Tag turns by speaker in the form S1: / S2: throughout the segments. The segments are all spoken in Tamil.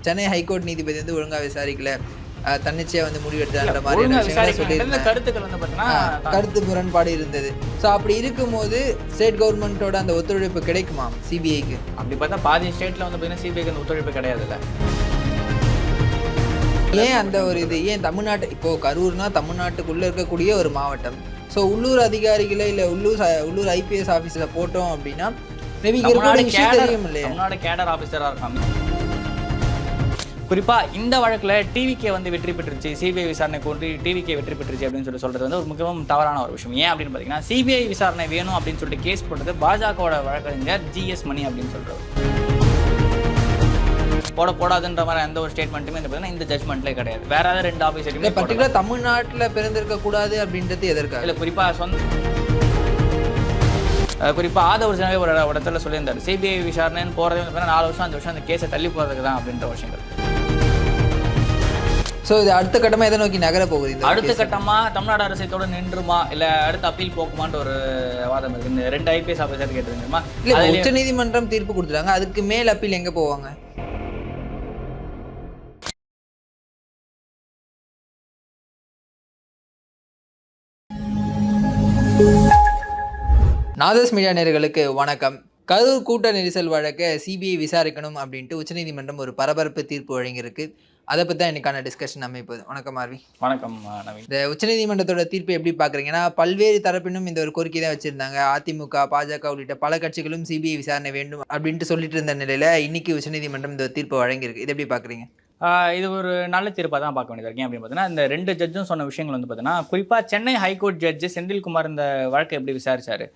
S1: சென்னை ஹைகோர்ட் நீதிபதி வந்து ஒழுங்கா விசாரிக்கல. அஹ், தன்னிச்சையா வந்து முடிவெடுத்தான்ற மாதிரியான விஷயங்களை
S2: கருத்துக்கள் வந்து பார்த்தீங்கன்னா
S1: கருத்து முரண்பாடு இருந்தது. ஸோ அப்படி இருக்கும்போது ஸ்டேட் கவர்மெண்ட்டோட அந்த ஒத்துழைப்பு கிடைக்குமா சிபிஐக்கு
S2: அப்படி பார்த்தா பாதி ஸ்டேட்ல வந்து பார்த்தீங்கன்னா சிபிஐக்கு அந்த ஒத்துழைப்பு கிடையாதுல்ல.
S1: ஏன் அந்த ஒரு இது? ஏன் தமிழ்நாட்டு இப்போ கரூர்னா தமிழ்நாட்டுக்குள்ள இருக்கக்கூடிய ஒரு மாவட்டம். ஸோ உள்ளூர் அதிகாரிகளை இல்லை உள்ளூர் உள்ளூர் ஐபிஎஸ் ஆஃபீஸில் போட்டோம் அப்படின்னா மேபி தெரியும் இல்லையா?
S2: கேடர் ஆஃபீஸராக இருக்காங்க. குறிப்பா இந்த வழக்குல டிவிக்கே வந்து வெற்றி பெற்றுச்சு சிபிஐ விசாரணை கொண்டு டிவிக்கே வெற்றி பெற்றுச்சு அப்படின்னு சொல்லி சொல்றது வந்து ஒரு மிகவும் தவறான ஒரு விஷயம். ஏன் அப்படின்னு பார்த்தீங்கன்னா சிபிஐ விசாரணை வேணும் அப்படின்னு சொல்லிட்டு கேஸ் போட்டது பாஜகவோட வழக்கறிஞர் ஜிஎஸ் மணி அப்படின்னு சொல்றாரு போட போடாதுன்ற மாதிரி எந்த ஒரு ஸ்டேட்மெண்ட்டுமே இந்த பார்த்தீங்கன்னா இந்த ஜட்மெண்ட்லேயே கிடையாது. வேற ஏதாவது ரெண்டு
S1: இல்லை
S2: ஆஃபீஸருமே
S1: பர்டிகுலர் தமிழ்நாட்டில் பிறந்திருக்க கூடாது அப்படின்றது எதற்காக?
S2: இல்ல குறிப்பா சொந்த அஹ் குறிப்பா ஆதவ சினவே ஒரு இட- ஒரு இடத்துல சொல்லியிருந்தாரு சிபிஐ விசாரணைன்னு பார்த்தீங்கன்னா நாலு வருஷம் அஞ்சு வருஷம் அந்த கேஸை தள்ளி போறதுக்கு தான் அப்படின்ற விஷயங்கள்.
S1: ஸோ இது அடுத்த கட்டமாக எதை நோக்கி நகர போகுது
S2: அடுத்த
S1: case?
S2: கட்டமா தமிழ்நாடு அரசைத்தோட நின்றுமா? இல்ல அடுத்த அப்பீல் போக்குமான்ற ஒரு வாதம் இருக்கு. இந்த ரெண்டு ஐபிஎஸ் ஆஃபீஸர் கேட்டிருந்தோமா
S1: இல்லை உச்ச நீதிமன்றம் தீர்ப்பு கொடுத்துட்டாங்க. அதுக்கு மேல் அப்பீல் எங்கே போவாங்க? நாதஸ் மீடியா நேயர்களுக்கு வணக்கம். கரூர் கூட்ட நெரிசல் வழக்கை சிபிஐ விசாரிக்கணும் அப்படின்ட்டு உச்சநீதிமன்றம் ஒரு பரபரப்பு தீர்ப்பு வழங்கியிருக்கு. அதை பற்றி தான் இன்னைக்கான டிஸ்கஷன் அமைப்பது வணக்கம் மார்வி
S2: வணக்கம் நவீன்.
S1: இந்த உச்சநீதிமன்றத்தோட தீர்ப்பை எப்படி பார்க்குறீங்கன்னா பல்வேறு தரப்பினும் இந்த ஒரு கோரிக்கை தான் வச்சுருந்தாங்க. அதிமுக பாஜக உள்ளிட்ட பல கட்சிகளும் சிபிஐ விசாரணை வேண்டும் அப்படின்ட்டு சொல்லிட்டு இருந்த நிலையில் இன்னைக்கு உச்சநீதிமன்றம் இந்த தீர்ப்பு வழங்கியிருக்கு. இது எப்படி பார்க்குறீங்க?
S2: ஆஹ் இது ஒரு நல்ல தீர்ப்பாக தான் பார்க்க வேண்டியது இருக்கேன் அப்படின்னு பார்த்தீங்கன்னா இந்த ரெண்டு ஜட்ஜும் சொன்ன விஷயங்கள் வந்து பார்த்தீங்கன்னா குறிப்பாக சென்னை ஹைகோர்ட் ஜட்ஜு செந்தில்குமார் இந்த வழக்கை எப்படி விசாரிச்சாரு?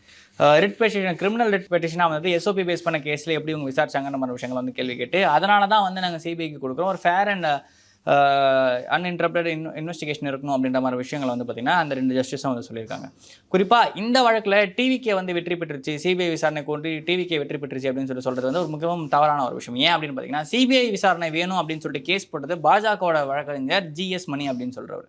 S2: ரிட் பெட்டிஷன் கிரிமினல் ரிட் பெட்டிஷனாக வந்து எஸ்ஓபி பேஸ் பண்ண கேஸில் எப்படி இவங்க விசாரிச்சாங்கன்ற மாதிரி விஷயங்கள் வந்து கேள்வி கேட்டு அதனால தான் வந்து நாங்கள் சிபிஐக்கு கொடுக்குறோம். ஒரு fair and uninterrupted in investigation இருக்கணும் அப்படின்ற மாதிரி விஷயங்கள் வந்து பார்த்திங்கன்னா அந்த ரெண்டு ஜஸ்டிஸும் வந்து சொல்லியிருக்காங்க. குறிப்பாக இந்த வழக்கில் டிவிக்கே வந்து வெற்றி பெற்றுச்சு சிபிஐ விசாரணை கொண்டு டிவிக்கே வெற்றி பெற்றுச்சு அப்படின்னு சொல்லி சொல்கிறது வந்து ஒரு மிகவும் தவறான ஒரு விஷயம். ஏன் அப்படின்னு பார்த்தீங்கன்னா சிபிஐ விசாரணை வேணும் அப்படின்னு சொல்லிட்டு கேஸ் போட்டது பாஜகவோட வழக்கறிஞர் ஜிஎஸ் மணி அப்படின்னு சொல்கிறவர்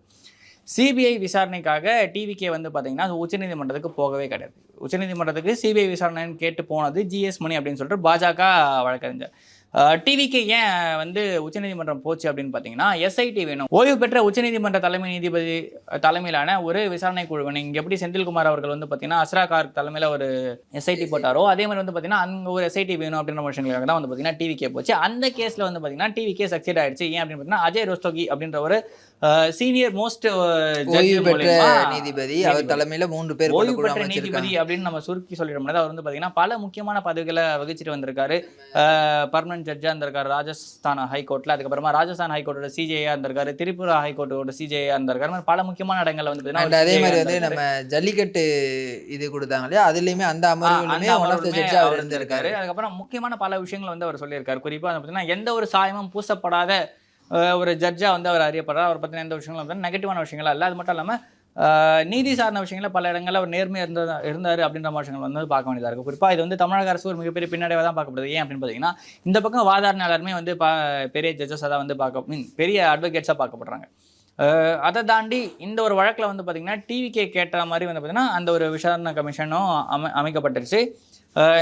S2: சிபிஐ விசாரணைக்காக டிவிக்கே வந்து பார்த்தீங்கன்னா அது உச்சநீதிமன்றத்துக்கு போகவே கிடையாது. உச்சநீதிமன்றத்துக்கு சிபிஐ விசாரணைன்னு கேட்டு போனது ஜிஎஸ் மணி அப்படின்னு சொல்லிட்டு பாஜக வழக்கறிஞர். டிவிக்கு ஏன் வந்து உச்சநீதிமன்றம் போச்சு அப்படின்னு பார்த்தீங்கன்னா எஸ்ஐடி வேணும். ஓய்வு பெற்ற உச்சநீதிமன்ற தலைமை நீதிபதி தலைமையிலான ஒரு விசாரணை குழு. இங்கே எப்படி செந்தில்குமார் அவர்கள் வந்து பார்த்தீங்கன்னா அஸ்ரா கார்க் தலைமையில் ஒரு எஸ்ஐடி போட்டாரோ அதே மாதிரி வந்து பார்த்தீங்கன்னா அங்கே ஒரு எஸ்ஐடி வேணும் அப்படின்ற விஷயங்களுக்காக தான் வந்து பார்த்தீங்கன்னா டிவிக்கே போச்சு. அந்த கேஸில் வந்து பார்த்தீங்கன்னா டிவிக்கே சக்சீட் ஆயிடுச்சு. ஏன் அப்படின்னு பார்த்தீங்கன்னா அஜய் ரோஸ்டோகி அப்படின்ற ஒரு சீனியர் மோஸ்ட்
S1: நீதிபதி அவர் தலைமையில மூன்று பேர்
S2: ஓய்வு பெற்ற நீதிபதி அப்படின்னு நம்ம சுருக்கி சொல்லிட முடியாது. அவர் வந்து பார்த்தீங்கன்னா பல முக்கியமான பதவிகளை வகிச்சிட்டு வந்திருக்காரு. பர்மனன்ட் ஜட்ஜாக இருந்திருக்காரு ராஜஸ்தான் ஹைகோர்ட்டில் அதுக்கப்புறமா ராஜஸ்தான் ஹைகோர்ட்டோட சிஜேயா இருந்திருக்காரு. திரிபுரா ஹைகோர்ட்டோட சிஜேயா இருந்திருக்காரு. பல முக்கியமான இடங்கள்ல வந்து
S1: அதே மாதிரி வந்து நம்ம ஜல்லிக்கட்டு இது கொடுத்தாங்க இல்லையா? அதுலயுமே அந்த அமர்வுலையுமே அவர் இருந்திருக்காரு.
S2: அதுக்கப்புறம் முக்கியமான பல விஷயங்கள் வந்து அவர் சொல்லியிருக்காரு. குறிப்பா வந்து பார்த்தீங்கன்னா எந்த ஒரு சாயமும் பூசப்படாத ஒரு ஜட்ஜா வந்து அவர் அறியப்படுறார். அவர் பத்தின எந்த விஷயங்களும் வந்து நெகட்டிவான விஷயங்களா இல்லை அது மட்டும் இல்லாம அஹ், நீதி சார்ந்த விஷயங்கள பல இடங்கள்ல அவர் நேர்மையா இருந்ததா இருந்தார் அப்படின்ற மாதிரி விஷயங்கள் வந்து பார்க்க வேண்டியதா இருக்கு குறிப்பா இது வந்து தமிழக அரசு ஒரு மிகப்பெரிய பின்னடைவாக தான் பார்க்கப்படுது. ஏன் அப்படின்னு பார்த்தீங்கன்னா இந்த பக்கம் வாதாடினாளருமே வந்து பா பெரிய ஜட்ஜஸாக தான் வந்து பார்க்க மீன் பெரிய அட்வொகேட்ஸாக பார்க்கப்படுறாங்க. அதை தாண்டி இந்த ஒரு வழக்கில் வந்து பார்த்தீங்கன்னா டிவிகே கேட்ட மாதிரி வந்து பார்த்தீங்கன்னா அந்த ஒரு விசாரணை கமிஷனும் அமை அமைக்கப்பட்டுருச்சு.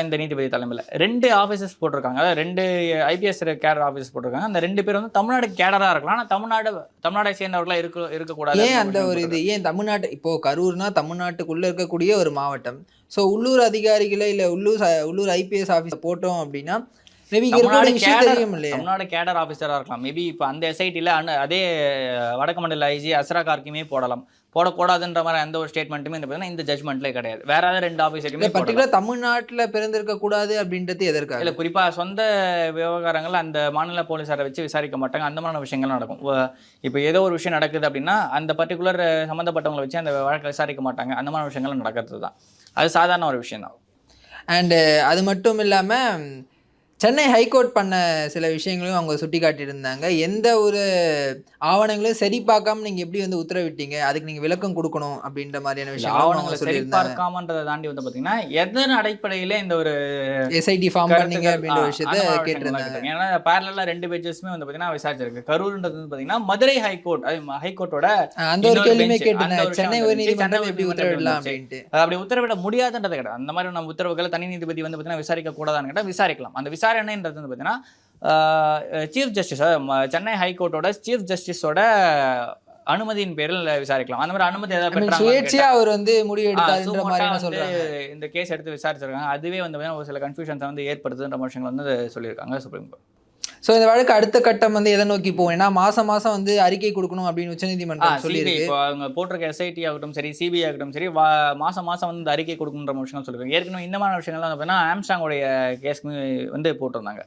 S2: இந்த நீதிபதி தலைமையில். ரெண்டு ஆஃபீஸஸ் போட்டிருக்காங்க. அதாவது ரெண்டு ஐபிஎஸ் கேடர் ஆஃபீஸ் போட்டிருக்காங்க. அந்த ரெண்டு பேர் வந்து தமிழ்நாடு கேடராக இருக்கலாம். ஆனால் தமிழ்நாடு தமிழ்நாடை சேர்ந்தவர்களாக இருக்க இருக்கக்கூடாது
S1: ஏன் அந்த ஒரு இது? ஏன் தமிழ்நாட்டு இப்போ கரூர்னா தமிழ்நாட்டுக்குள்ள இருக்கக்கூடிய ஒரு மாவட்டம். ஸோ உள்ளூர் அதிகாரிகளை இல்ல உள்ளூர் உள்ளூர் ஐபிஎஸ் ஆஃபீஸ் போட்டோம் அப்படின்னா
S2: தமிழ்நாடு கேடர் ஆஃபீஸராக இருக்கலாம். மேபி இப்போ அந்த எஸ்ஐடியில் அதே வடக்கு மண்டல ஐஜி அஸ்ரா கார்க்குமே போடலாம். போடக்கூடாதுன்ற மாதிரி எந்த ஒரு ஸ்டேட்மெண்ட்டுமே இந்த இந்த ஜட்மெண்ட்லேயே கிடையாது. வேற ஏதாவது ரெண்டு போடலாம்.
S1: பர்டிகுலர் தமிழ்நாட்டுல பிறந்திருக்க கூடாது அப்படின்றது எதற்காக?
S2: இல்ல குறிப்பா சொந்த விவகாரங்கள் அந்த மாநில போலீஸாரை வச்சு விசாரிக்க மாட்டாங்க. அந்த மாதிரி விஷயங்கள் நடக்கும். இப்போ ஏதோ ஒரு விஷயம் நடக்குது அப்படின்னா அந்த பர்டிகுலர் சம்மந்தப்பட்டவங்களை வச்சு அந்த வழக்கை விசாரிக்க மாட்டாங்க. அந்த மாதிரி விஷயங்கள் நடக்கிறது தான் அது சாதாரண ஒரு விஷயம் தான்
S1: அண்டு அது மட்டும் இல்லாம சென்னை ஹைகோர்ட் பண்ண சில விஷயங்களையும் அவங்க சுட்டி காட்டியிருந்தாங்க எந்த ஒரு ஆவணங்களையும் சரி பார்க்காம நீங்க எப்படி வந்து உத்தரவிட்டீங்க? அதுக்கு நீங்க விளக்கம் கொடுக்கணும் அப்படின்ற மாதிரியான விஷயம்
S2: ஆவணங்களை சரி பார்க்காமன்றதை தாண்டி வந்து பாத்தீங்கன்னா எதன் அடிப்படையில இந்த ஒரு
S1: எஸ்ஐடி ஃபார்ம் பண்ணீங்க அப்படின்ற விஷயத்த கேட்டிருந்தாங்க.
S2: ஏன்னா பேரலா ரெண்டு பேஜஸ்மே வந்து பாத்தீங்கன்னா விசாரிச்சிருக்கு. கரூர்ன்றது வந்து பாத்தீங்கன்னா மதுரை ஹைகோர்ட் ஹைகோர்ட்டோட
S1: அந்த ஒரு கேள்வியுமே
S2: ஒரு
S1: சென்னை
S2: விஷயம்
S1: உயர்
S2: வந்துருச்சு.
S1: நீதிமன்றம்
S2: சென்னை
S1: எப்படி
S2: உயர்நீதிமன்றம்
S1: உத்தரவிடலாம் அப்படின்ட்டு.
S2: அப்படி உத்தரவிட முடியாதுன்றது கிடையாது அந்த மாதிரி நம்ம உத்தரவுகளை தனி நீதிபதி வந்து பார்த்தீங்கன்னா விசாரிக்க கூடாதான்னு கேட்டால் விசாரிக்கலாம். அந்த விசாரணைன்றது வந்து பார்த்தீங்கன்னா சீஃப் ஜஸ்டிஸ் சென்னை ஹைகோர்ட்டோட சீஃப் ஜஸ்டிஸோட அனுமதியின் பேரில் விசாரிக்கலாம். அந்த மாதிரி அனுமதி ஏதாவது
S1: சுயேட்சையா அவர் வந்து முடிவு எடுத்தாருன்ற மாதிரி சொல்றாங்க.
S2: இந்த கேஸ் எடுத்து விசாரிச்சிருக்காங்க. அதுவே வந்து ஒரு சில கன்ஃபியூஷன்ஸை வந்து ஏற்படுத்துன்ற விஷயங்கள் வந்து சொல்லியிருக்காங்க சுப்ரீம் கோர்ட்
S1: சோ இந்த வழக்கு அடுத்த கட்டம் வந்து எதை நோக்கி போகும்? ஏன்னா மாசம் மாசம் வந்து அறிக்கை கொடுக்கணும் அப்படின்னு உச்சநீதிமன்றம் சொல்லியிருக்கு.
S2: இப்போ அவங்க போட்டிருக்க எஸ்ஐடி ஆகட்டும் சரி சிபிஐ ஆகட்டும் சரி வா மாசம் மாசம் வந்து இந்த அறிக்கை கொடுக்கணுன்ற விஷயங்கள் சொல்லியிருக்காங்க. ஏற்கனவே இந்த மாதிரி விஷயங்கள்லாம் வந்து பார்த்தீங்கன்னா ஆம்ஸ்டாங்கோடைய கேஸ்க்கு வந்து போட்டிருந்தாங்க.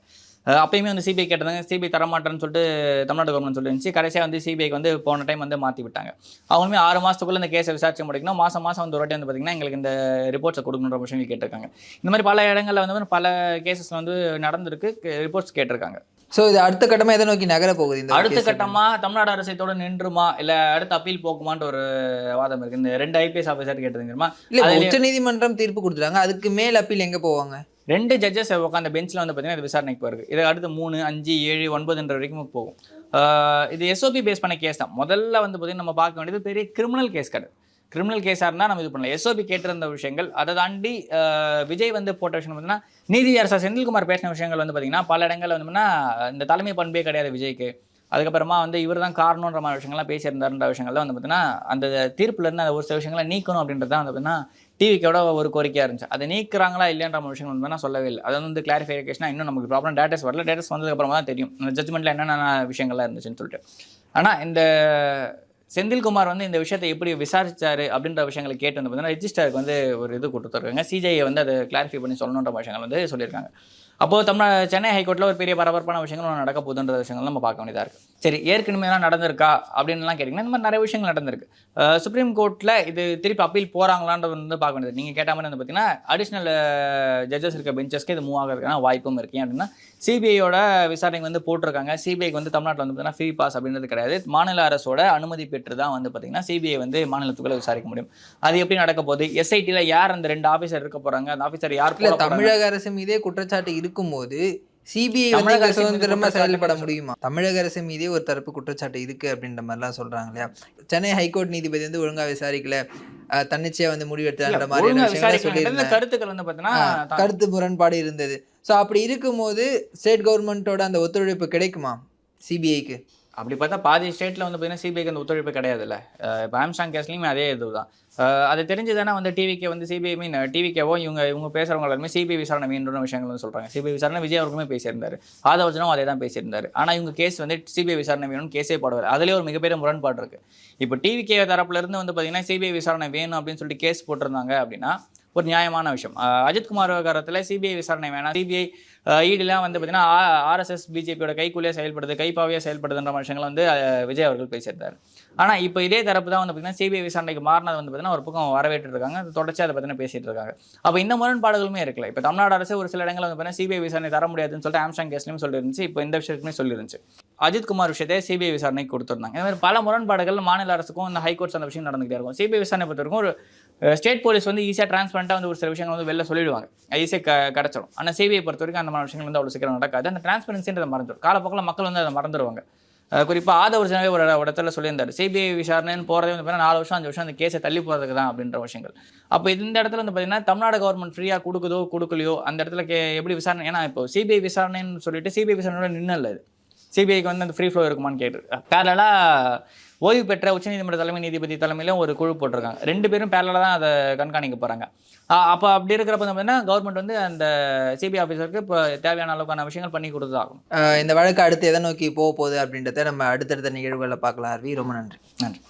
S2: அப்பயுமே வந்து சிபிஐ கேட்டிருந்தாங்க. சிபிஐ தரமாட்டேன்னு சொல்லிட்டு தமிழ்நாடு கவர்மெண்ட் சொல்லிருந்துச்சு கடைசியாக வந்து சிபிஐக்கு வந்து போன டைம் வந்து மாற்றி விட்டாங்க. அவங்களுமே ஆறு மாதத்துக்குள்ள இந்த கேஸை விசாரிச்சு முடிக்கணும். மாதம் மாதம் வந்து ஒரு வாட்டி வந்து பார்த்தீங்கன்னா எங்களுக்கு இந்த ரிப்போர்ட்ஸை கொடுக்கணுன்ற விஷயங்கள் கேட்டிருக்காங்க. இந்த மாதிரி பல இடங்களில் வந்து பல கேசஸ்ல வந்து நடந்திருக்கு. ரிப்போர்ட்ஸ் கேட்டிருக்காங்க.
S1: சோ இது அடுத்த கட்டமா எதை நோக்கி நகர போகுது இந்த
S2: அடுத்த
S1: case?
S2: கட்டமா தமிழ்நாடு அரசைத்தோட நின்றுமா? இல்ல அடுத்த அப்பீல் போக்குமான்ட்டு ஒரு வாதம் இருக்கு. இந்த ரெண்டு ஐபிஎஸ் ஆஃபீஸர் கேட்டது தெரியுமா?
S1: இல்ல உச்சநீதிமன்றம் தீர்ப்பு கொடுத்துட்டாங்க. அதுக்கு மேல் அப்பீல் எங்க போவாங்க?
S2: ரெண்டு ஜட்ஜஸ் உட்காந்த பெஞ்சில் வந்து பார்த்தீங்கன்னா இது விசாரணைக்கு போயிருக்கு. இது அடுத்து மூணு அஞ்சு ஏழு ஒன்பதுன்ற வரைக்கும் போகும். இது எஸ்ஓபி பேஸ் பண்ண கேஸ் தான். முதல்ல வந்து பார்த்தீங்கன்னா நம்ம பார்க்க வேண்டியது பெரிய கிரிமினல் கேஸ் கிடையாது கிரிமினல் கேஸாக இருந்தால் நம்ம இது பண்ணலாம். எஸ்ஓபி கேட்டிருந்த விஷயங்கள் அதை தாண்டி விஜய் வந்து போட்ட விஷயம் பார்த்தீங்கன்னா நீதி அரசா செந்தில்குமார் பேசின விஷயங்கள் வந்து பார்த்தீங்கன்னா பல இடங்கள்ல வந்து இந்த தலைமை பண்பே கிடையாது விஜய்க்கு. அதுக்கப்புறமா வந்து இவர் தான் காரணன்ற மாதிரி விஷயங்கள்லாம் பேசியிருந்தாருன்ற விஷயங்கள்லாம் வந்து பார்த்தீங்கன்னா அந்த தீர்ப்புலேருந்து அந்த ஒரு சில விஷயங்களை நீக்கணும் அப்படின்றது தான் வந்து பார்த்தீங்கன்னா டிவிக்கோட ஒரு கோரிக்கையாக இருந்துச்சு. அதை நீக்கிறாங்களா இல்லைன்ற மாதிரி விஷயம் வந்து நான் சொல்லவே இல்லை. அது வந்து கிளாரிஃபிகேஷனாக இன்னும் நமக்கு ப்ராப்ளம் டேட்டஸ் வரல. டேட்டஸ் வந்ததுக்கப்புறமா தான் தெரியும். இந்த ஜட்மெண்ட்டில் என்னென்ன விஷயங்கள்லாம் இருந்துச்சுன்னு சொல்லிட்டு. ஆனால் இந்த செந்தில்குமார் வந்து இந்த விஷயத்தை எப்படி விசாரிச்சாரு அப்படின்ற விஷயங்களை கேட்டு வந்து பார்த்தீங்கன்னா ரிஜிஸ்டருக்கு வந்து ஒரு இது கொடுத்துருக்காங்க சிஜிஐ வந்து அதை கிளாரிஃபை பண்ணி சொல்லணுன்ற விஷயங்கள் வந்து சொல்லியிருக்காங்க. அப்போது தமிழ் சென்னை ஹைகோர்ட்டில் ஒரு பெரிய பரபரப்பான விஷயங்கள் நடக்க போகுதுன்ற விஷயங்கள் நம்ம பார்க்க வேண்டியதாக இருக்குது சரி ஏற்கனவே தான் நடந்திருக்கா அப்படின்லாம் கேட்டிங்கன்னா இந்த மாதிரி நிறைய விஷயங்கள் நடந்திருக்கு. சுப்ரீம் கோர்ட்டில் இது திருப்பி அப்பீல் போகிறாங்களான்றது வந்து பார்க்க வேண்டியது. நீங்கள் கேட்ட மாதிரி வந்து பார்த்தீங்கன்னா அடிஷ்னல் ஜட்ஜஸ் இருக்க பெஞ்சஸ்க்கு இது மூவ் ஆகிறதுக்கான வாய்ப்பும் இருக்கு. அப்படின்னா சிபிஐயோட விசாரணைக்கு வந்து போட்டிருக்காங்க. சிபிஐக்கு வந்து தமிழ்நாட்டில் வந்து பார்த்தீங்கன்னா ஃப்ரீ பாஸ் அப்படின்றது கிடையாது. மாநில அரசோட அனுமதி பெற்று தான் வந்து பார்த்தீங்கன்னா சிபிஐ வந்து மாநிலத்துக்குள்ள விசாரிக்க முடியும். அது எப்படி நடக்க போகுது? எஸ்ஐடியில் யார் அந்த ரெண்டு ஆஃபீஸர் இருக்க போகிறாங்க அந்த ஆஃபீஸர் யார்?
S1: தமிழக அரசு மீதே குற்றச்சாட்டு இருக்கும்போது சிபிஐ வந்து சுதந்திரமா செயல்பட. முடியுமா? தமிழக அரசு மீதே ஒரு தரப்பு குற்றச்சாட்டு இருக்கு அப்படின்ற மாதிரிலாம் சொல்றாங்க இல்லையா? சென்னை ஹைகோர்ட் நீதிபதி வந்து ஒழுங்கா விசாரிக்கல. தன்னிச்சையா வந்து முடிவெடுத்தான்ற மாதிரியான
S2: ஒழுங்கா
S1: விஷயங்களை
S2: கருத்துக்கள் வந்து பார்த்தீங்கன்னா
S1: கருத்து முரண்பாடு இருந்தது. ஸோ அப்படி இருக்கும்போது ஸ்டேட் கவர்மெண்ட்டோட அந்த ஒத்துழைப்பு கிடைக்குமா? சிபிஐக்கு
S2: அப்படி பார்த்தா பாதி ஸ்டேட்டில் வந்து பார்த்தீங்கன்னா சிபிஐக்கு அந்த ஒத்துழைப்பு கிடையாதுல்ல. இப்போ ஆம்ஸ்டாங் கேஸ்லையுமே அதே இது தான் அது தெரிஞ்சு தானே வந்து டிவிக்கே வந்து சிபிஐ மீன் டிவிக்கேவோ இவங்க இவங்க பேசுகிறவங்க எல்லாருமே சிபிஐ விசாரணை மீன்ற விஷயங்கள் வந்து சொல்கிறாங்க சிபிஐ விசாரணை விஜய் அவருக்குமே பேசியிருந்தாரு. ஆதவச்சனும் அதே தான் பேசியிருந்தாரு. ஆனால் இவங்க கேஸ் வந்து சிபிஐ விசாரணை வேணும்னு கேஸே போடவில்லை. அதுலேயே ஒரு மிகப்பெரிய முரண்பாடு இருக்குது இப்போ டிவிகே தரப்புலேருந்து வந்து பார்த்தீங்கன்னா சிபிஐ விசாரணை வேணும் அப்படின்னு சொல்லிட்டு கேஸ் போட்டிருந்தாங்க அப்படின்னா ஒரு நியாயமான விஷயம். அஜித்குமார் விவகாரத்தில் சிபிஐ விசாரணை வேணாம். சிபிஐ ஈடுலாம் வந்து பார்த்தீங்கன்னா ஆர்எஸ்எஸ் பிஜேபியோட கைக்குள்ளேயே செயல்படுது கைப்பாவே செயல்படுதுன்ற விஷயங்களை வந்து விஜய் அவர்கள் பேசியிருந்தார். ஆனால் இப்போ இதே தரப்பு தான் வந்து பார்த்தீங்கன்னா சிபிஐ விசாரணைக்கு மாறினது வந்து பார்த்தீங்கன்னா ஒரு பக்கம் வரவேற்று இருக்காங்க தொடர்ச்சி அதை பற்றின பேசிட்டு இருக்காங்க. அப்போ இந்த முரண்பாடுகளுமே இருக்குல்ல இப்போ தமிழ்நாடு அரசு ஒரு சில இடங்களில் வந்து பார்த்தீங்கன்னா சிபிஐ விசாரணை தர முடியாதுன்னு சொல்லிட்டு ஆம்ஸ்டாங் கேஸ்லையும் சொல்லியிருந்துச்சு இப்போ இந்த விஷயத்துக்குமே சொல்லியிருந்துச்சு அஜித்குமார் விஷயத்தை சிபிஐ விசாரணைக்கு கொடுத்துருந்தாங்க. இந்த மாதிரி பல முரண்பாடுகள் மாநில அரசுக்கும் இந்த ஹைகோர்ட்ஸ் அந்த விஷயம் நடந்துகிட்டே இருக்கும். சிபிஐ விசாரணை பொறுத்தவரைக்கும் ஒரு ஸ்டேட் போலீஸ் வந்து ஈஸியாக டிரான்ஸ்பரண்ட்டாக வந்து ஒரு சில விஷயங்கள் வந்து வெளில சொல்லிடுவாங்க. ஈஸியாக க கிடச்சிடும். ஆனால் சிபிஐ பொறுத்த வரைக்கும் அந்த மாதிரி விஷயங்கள் வந்து அவ்வளோ சீக்கிரம் நடக்காது. அந்த டிரான்ஸ்பரன்சின்றதை மறந்துடும். காலப்போக்கில் மக்கள் வந்து அதை மறந்துடுவாங்க குறிப்பாக ஆதவர்ஜனாவே ஒரு ஒரு இடத்துல சொல்லியிருந்தார். சிபிஐ விசாரணைன்னு போகிறதே வந்து பார்த்தீங்கன்னா நாலு வருஷம் அஞ்சு வருஷம் அந்த கேஸை தள்ளி போகிறதுக்கு தான் அப்படின்ற விஷயங்கள். அப்போ இந்த இடத்துல வந்து பார்த்தீங்கன்னா தமிழ்நாடு கவர்மெண்ட் ஃப்ரீயாக கொடுக்குதோ கொடுக்கலையோ அந்த இடத்துல கே எப்படி விசாரணை ஏன்னா இப்போ சிபிஐ விசாரணைன்னு சொல்லிட்டு சிபிஐ விசாரணையோட நின்று இது. சிபிஐக்கு வந்து அந்த ஃப்ரீ ஃப்ளோ இருக்குமான்னு கேட்டு பேரலாக ஓய்வு பெற்ற உச்சநீதிமன்ற தலைமை நீதிபதி தலைமையிலும் ஒரு குழு போட்டிருக்காங்க. ரெண்டு பேரும் பேரலாக தான் அதை கண்காணிக்க போகிறாங்க அப்போ அப்படி இருக்கிறப்ப பார்த்தீங்கன்னா கவர்மெண்ட் வந்து அந்த சிபிஐ ஆஃபீஸருக்கு இப்போ தேவையான அளவுக்கான விஷயங்கள் பண்ணி கொடுத்தாகும்
S1: இந்த வழக்கு அடுத்து எதை நோக்கி போக போகுது அப்படின்றத நம்ம அடுத்தடுத்த நிகழ்வுகளில் பார்க்கலாம் அருவி ரொம்ப நன்றி.
S2: நன்றி.